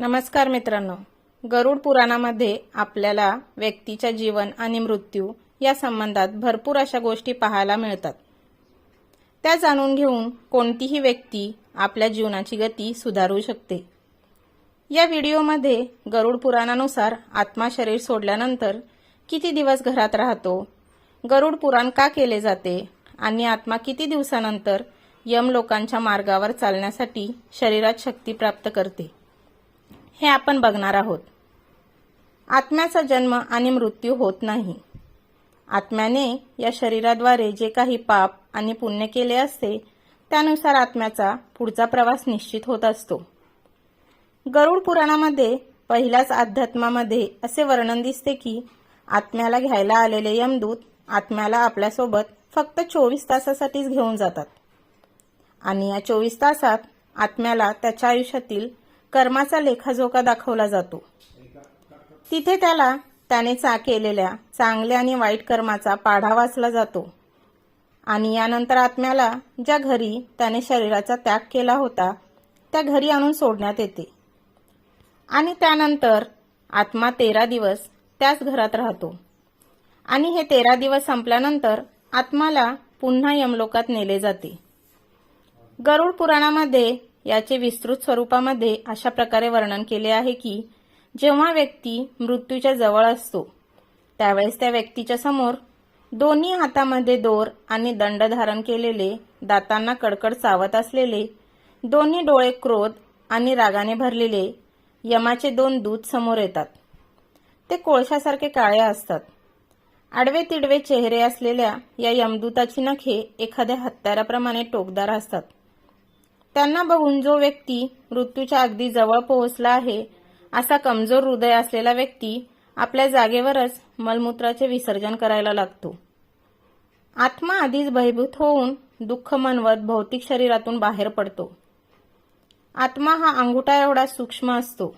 नमस्कार मित्रांनो. गरुड पुराणामध्ये आपल्याला व्यक्तीच्या जीवन आणि मृत्यू या संबंधात भरपूर अशा गोष्टी पाहायला मिळतात. त्या जाणून घेऊन कोणतीही व्यक्ती आपल्या जीवनाची गती सुधारू शकते. या व्हिडिओमध्ये गरुड पुराणानुसार आत्मा शरीर सोडल्यानंतर किती दिवस घरात राहतो गरुड पुराण का केले जाते आणि आत्मा किती दिवसानंतर यम लोकांच्या मार्गावर चालण्यासाठी शरीरात शक्ती प्राप्त करते. हे आपण बघणार आहोत. आत्म्याचा जन्म आणि मृत्यू होत नाही. आत्म्याने या शरीराद्वारे जे काही पाप आणि पुण्य केले असते त्यानुसार आत्म्याचा पुढचा प्रवास निश्चित होत असतो. गरुड पुराणामध्ये पहिल्याच अध्यात्मामध्ये असे वर्णन दिसते की आत्म्याला घ्यायला आलेले यमदूत आत्म्याला आपल्यासोबत फक्त चोवीस तासासाठीच घेऊन जातात. आणि या चोवीस तासात आत्म्याला त्याच्या आयुष्यातील कर्माचा लेखाजोखा दाखवला जातो. तिथे त्याला त्याने चा केलेल्या चांगल्या आणि वाईट कर्माचा पाढा वाचला जातो. आणि यानंतर आत्म्याला ज्या घरी त्याने शरीराचा त्याग केला होता त्या घरी आणून सोडण्यात येते. आणि त्यानंतर आत्मा तेरा दिवस त्याच घरात राहतो. आणि हे तेरा दिवस संपल्यानंतर आत्माला पुन्हा यमलोकात नेले जाते. गरुड पुराणामध्ये याचे विस्तृत स्वरूपामध्ये अशा प्रकारे वर्णन केले आहे की जेव्हा व्यक्ती मृत्यूच्या जवळ असतो त्यावेळेस त्या व्यक्तीच्या समोर दोन्ही हातामध्ये दोर आणि दंड धारण केलेले दातांना कडकड चावत असलेले दोन्ही डोळे क्रोध आणि रागाने भरलेले यमाचे दोन दूत समोर येतात. ते कोळशासारखे काळे असतात. आडवे तिडवे चेहरे असलेल्या या यमदूताची नखे एखाद्या हत्याराप्रमाणे टोकदार असतात. त्यांना बघून जो व्यक्ती मृत्यूच्या अगदी जवळ पोहोचला आहे असा कमजोर हृदय असलेला व्यक्ती आपल्या जागेवरच मलमूत्राचे विसर्जन करायला लागतो. आत्मा आधीच भयभूत होऊन दुःख मनवत भौतिक शरीरातून बाहेर पडतो. आत्मा हा अंगुठा एवढा सूक्ष्म असतो.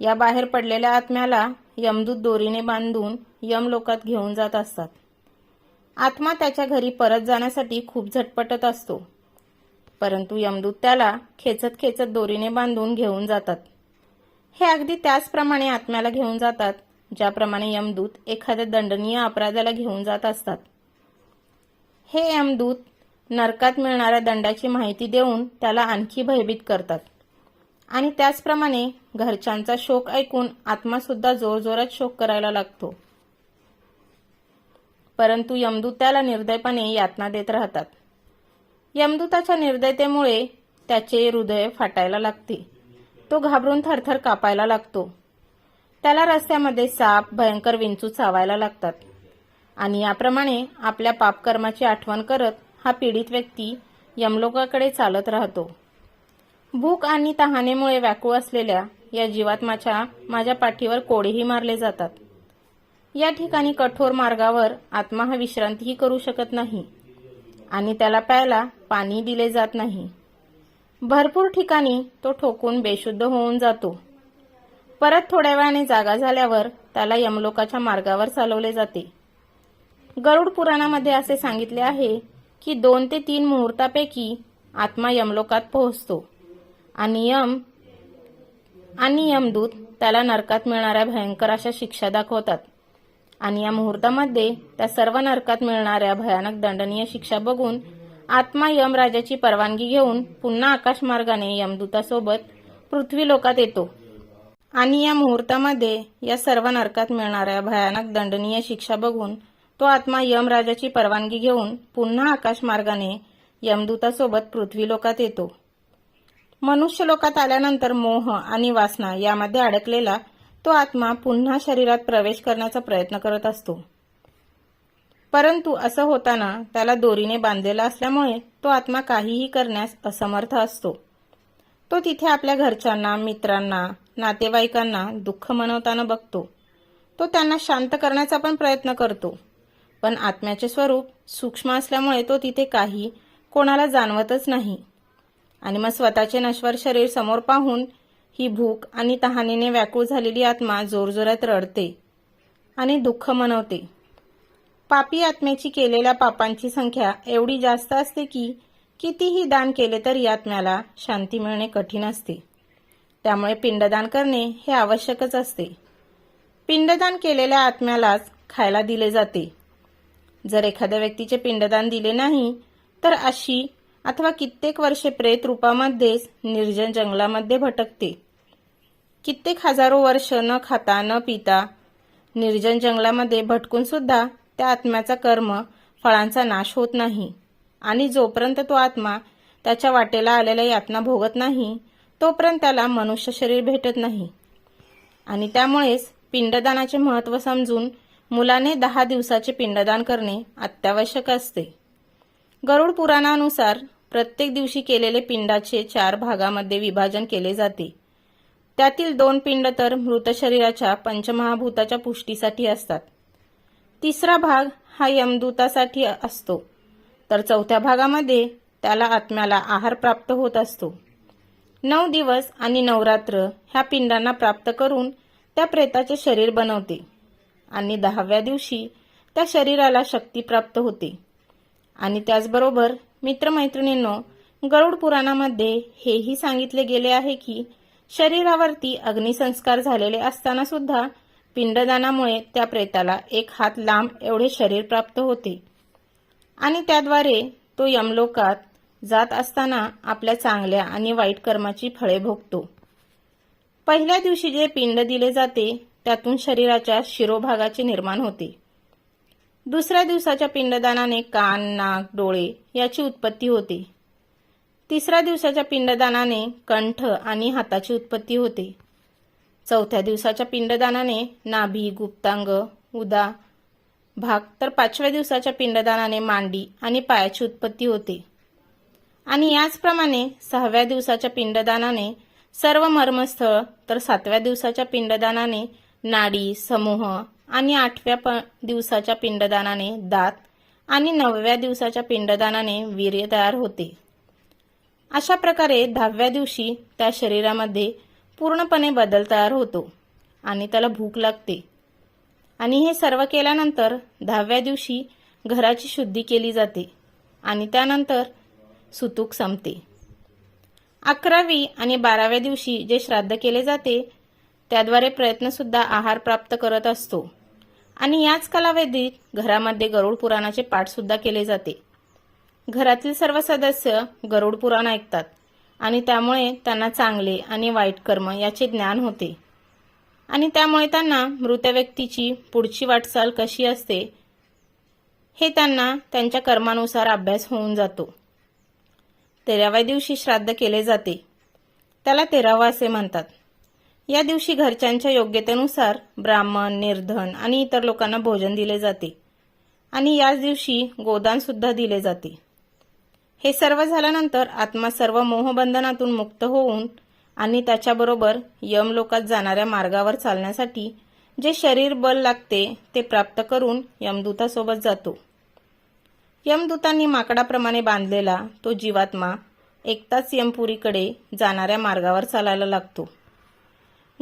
या बाहेर पडलेल्या आत्म्याला यमदूत दोरीने बांधून यमलोकात घेऊन जात असतात. आत्मा त्याच्या घरी परत जाण्यासाठी खूप झटपटत असतो. परंतु यमदूत त्याला खेचत खेचत दोरीने बांधून घेऊन जातात. हे अगदी त्याचप्रमाणे आत्म्याला घेऊन जातात ज्याप्रमाणे यमदूत एखाद्या दंडनीय अपराधाला घेऊन जात असतात. हे यमदूत नरकात मिळणाऱ्या दंडाची माहिती देऊन त्याला आणखी भयभीत करतात. आणि त्याचप्रमाणे घरच्यांचा शोक ऐकून आत्मासुद्धा जोरजोरात शोक करायला लागतो. परंतु यमदूत त्याला निर्दयपणे यातना देत राहतात. यमदूताच्या निर्दयतेमुळे त्याचे हृदय फाटायला लागते. तो घाबरून थरथर कापायला लागतो. त्याला रस्त्यामध्ये साप भयंकर विंचू चावायला लागतात. आणि याप्रमाणे आपल्या पापकर्माची आठवण करत हा पीडित व्यक्ती यमलोकाकडे चालत राहतो. भूक आणि तहानेमुळे व्याकुळ असलेल्या या जीवात्माच्या माझ्या पाठीवर कोडेही मारले जातात. या ठिकाणी कठोर मार्गावर आत्मा हा विश्रांतीही करू शकत नाही. आणि त्याला प्यायला पाणी दिले जात नाही. भरपूर ठिकाणी तो ठोकून बेशुद्ध होऊन जातो. परत थोड्या वेळाने जागा झाल्यावर त्याला यमलोकाच्या मार्गावर चालवले जाते. गरुड पुराणामध्ये असे सांगितले आहे की दोन ते तीन मुहूर्तापैकी आत्मा यमलोकात पोहोचतो. आणि यम आणि यमदूत त्याला नरकात मिळणाऱ्या भयंकर अशा शिक्षा दाखवतात. आणि या मुहूर्तामध्ये त्या सर्व नरकात मिळणाऱ्या भयानक दंडनीय शिक्षा बघून आत्मा यमराजाची परवानगी घेऊन पुन्हा आकाशमार्गाने यमदूतासोबत पृथ्वी लोकात येतो. आणि या मुहूर्तामध्ये या सर्व नरकात मिळणाऱ्या भयानक दंडनीय शिक्षा बघून तो आत्मा यमराजाची परवानगी घेऊन पुन्हा आकाशमार्गाने यमदूतासोबत पृथ्वी लोकात येतो. मनुष्य लोकात आल्यानंतर मोह आणि वासना यामध्ये अडकलेला तो आत्मा पुन्हा शरीरात प्रवेश करण्याचा प्रयत्न करत असतो. परंतु असं होताना त्याला दोरीने बांधलेला असल्यामुळे तो आत्मा काहीही करण्यास असमर्थ असतो. तो तिथे आपल्या घरच्यांना मित्रांना नातेवाईकांना दुःख मनवताना बघतो. तो त्यांना शांत करण्याचा पण प्रयत्न करतो. पण आत्म्याचे स्वरूप सूक्ष्म असल्यामुळे तो तिथे काही कोणाला जाणवतच नाही. आणि मग स्वतःचे नश्वर शरीर समोर पाहून ही भूक आणि तहानेने व्याकुळ झालेली आत्मा जोरजोरात रडते आणि दुःख मनवते. पापी आत्म्याची केलेल्या पापांची संख्या एवढी जास्त असते की कितीही दान केले तरी आत्म्याला शांती मिळणे कठीण असते. त्यामुळे पिंडदान करणे हे आवश्यकच असते. पिंडदान केलेल्या आत्म्यालाच खायला दिले जाते. जर एखाद्या व्यक्तीचे पिंडदान दिले नाही तर अशी अथवा कित्येक वर्षे प्रेत रूपामध्येच निर्जन जंगलामध्ये भटकते. कित्येक हजारो वर्ष न खाता न पिता निर्जन जंगलामध्ये भटकून सुद्धा त्या आत्म्याचा कर्म फळांचा नाश होत नाही. आणि जोपर्यंत तो आत्मा त्याच्या वाटेला आलेल्या यातना भोगत नाही तोपर्यंत त्याला मनुष्य शरीर भेटत नाही. आणि त्यामुळेच पिंडदानाचे महत्त्व समजून मुलाने दहा दिवसाचे पिंडदान करणे अत्यावश्यक असते. गरुड पुराणानुसार प्रत्येक दिवशी केलेले पिंडाचे चार भागामध्ये विभाजन केले जाते. त्यातील दोन पिंड तर मृत शरीराच्या पंचमहाभूताच्या पुष्टीसाठी असतात. तिसरा भाग हा यमदूतासाठी असतो. तर चौथ्या भागामध्ये त्याला आत्म्याला आहार प्राप्त होत असतो. नऊ दिवस आणि नवरात्र ह्या पिंडांना प्राप्त करून त्या प्रेताचे शरीर बनवते आणि दहाव्या दिवशी त्या शरीराला शक्ती प्राप्त होते. आणि त्याचबरोबर मित्रमैत्रिणींनो गरुड पुराणामध्ये हेही सांगितले गेले आहे की शरीरावरती अग्निसंस्कार झालेले असताना सुद्धा पिंडदानामुळे त्या प्रेताला एक हात लांब एवढे शरीर प्राप्त होते. आणि त्याद्वारे तो यमलोकात जात असताना आपल्या चांगल्या आणि वाईट कर्माची फळे भोगतो. पहिल्या दिवशी जे पिंड दिले जाते त्यातून शरीराच्या शिरोभागाचे निर्माण होते. दुसऱ्या दिवसाच्या पिंडदानाने कान नाक डोळे याची उत्पत्ती होते. तिसऱ्या दिवसाच्या पिंडदानाने कंठ आणि हाताची उत्पत्ती होते. चौथ्या दिवसाच्या पिंडदानाने नाभी गुप्तांग उदा भाग तर पाचव्या दिवसाच्या पिंडदानाने मांडी आणि पायाची उत्पत्ती होते. आणि याचप्रमाणे सहाव्या दिवसाच्या पिंडदानाने सर्व मर्मस्थळ तर सातव्या दिवसाच्या पिंडदानाने नाडी समूह आणि आठव्या प दिवसाच्या पिंडदानाने दात आणि नवव्या दिवसाच्या पिंडदानाने वीर्य तयार होते. अशा प्रकारे दहाव्या दिवशी त्या शरीरामध्ये पूर्णपणे बदल तयार होतो आणि त्याला भूक लागते. आणि हे सर्व केल्यानंतर दहाव्या दिवशी घराची शुद्धी केली जाते आणि त्यानंतर सुतूक संपते. अकरावी आणि बाराव्या दिवशी जे श्राद्ध केले जाते त्याद्वारे प्रयत्नसुद्धा आहार प्राप्त करत असतो. आणि याच कालावधीत घरामध्ये गरुड पुराणाचे पाठसुद्धा केले जाते. घरातील सर्व सदस्य गरुड पुराण ऐकतात आणि त्यामुळे त्यांना चांगले आणि वाईट कर्म याचे ज्ञान होते. आणि त्यामुळे त्यांना मृत व्यक्तीची पुढची वाटचाल कशी असते हे त्यांना त्यांच्या कर्मानुसार अभ्यास होऊन जातो. तेराव्या दिवशी श्राद्ध केले जाते. त्याला तेरावा असे म्हणतात. या दिवशी घरच्यांच्या योग्यतेनुसार ब्राह्मण निर्धन आणि इतर लोकांना भोजन दिले जाते. आणि याच दिवशी गोदान सुद्धा दिले जाते. हे सर्व झाल्यानंतर आत्मा सर्व मोहबंधनातून मुक्त होऊन आणि त्याच्याबरोबर यमलोकात जाणाऱ्या मार्गावर चालण्यासाठी जे शरीर बल लागते ते प्राप्त करून यमदूतासोबत जातो. यमदूतांनी माकडाप्रमाणे बांधलेला तो जीवात्मा एकताच यमपुरीकडे जाणाऱ्या मार्गावर चालायला लागतो.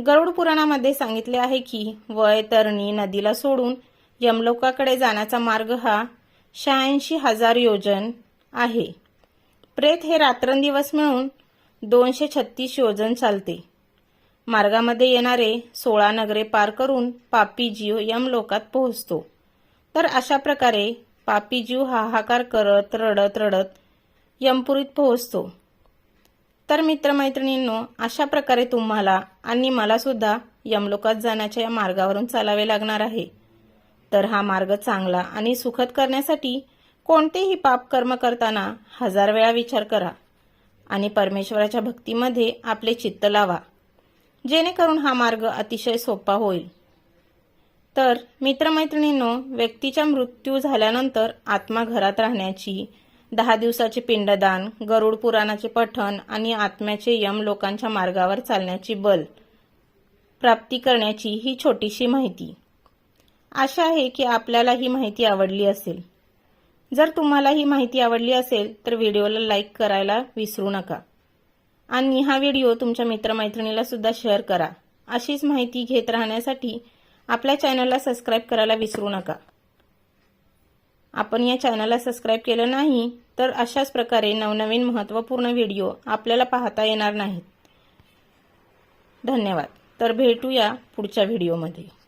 गरुड पुराणामध्ये सांगितले आहे की वय तरणी नदीला सोडून यमलोकाकडे जाण्याचा मार्ग हा शहाऐंशी हजार योजन आहे. प्रेत हे रात्रंदिवस मिळून दोनशे छत्तीस योजन चालते. मार्गामध्ये येणारे सोळा नगरे पार करून पापी जीव यमलोकात पोहोचतो. तर अशा प्रकारे पापी जीव हाहाकार करत रडत रडत यमपुरीत पोहोचतो. तर मित्रमैत्रिणींनो अशा प्रकारे तुम्हाला आणि मला सुद्धा यमलोकात जाण्याच्या या मार्गावरून चालावे लागणार आहे. तर हा मार्ग चांगला आणि सुखद करण्यासाठी कोणतेही पाप कर्म करताना हजार वेळा विचार करा आणि परमेश्वराच्या भक्तीमध्ये आपले चित्त लावा. जेणेकरून हा मार्ग अतिशय सोपा होईल. तर मित्रमैत्रिणींनो व्यक्तीचा मृत्यू झाल्यानंतर आत्मा घरात राहण्याची दहा दिवसाचे पिंडदान गरुड पुराणाचे पठण आणि आत्म्याचे यम लोकांच्या मार्गावर चालण्याची बल प्राप्ती करण्याची ही छोटीशी माहिती. आशा आहे की आपल्याला ही माहिती आवडली असेल. जर तुम्हाला ही माहिती आवडली असेल तर व्हिडिओला लाईक करायला विसरू नका. आणि हा व्हिडिओ तुमच्या मित्रमैत्रिणीला सुद्धा शेअर करा. अशीच माहिती घेत राहण्यासाठी आपल्या चॅनलला सबस्क्राईब करायला विसरू नका. आपण या चॅनलला सबस्क्राईब केलं नाही तर अशाच प्रकारे नवनवीन महत्त्वपूर्ण व्हिडिओ आपल्याला पाहता येणार नाहीत. धन्यवाद. तर भेटूया पुढच्या व्हिडिओमध्ये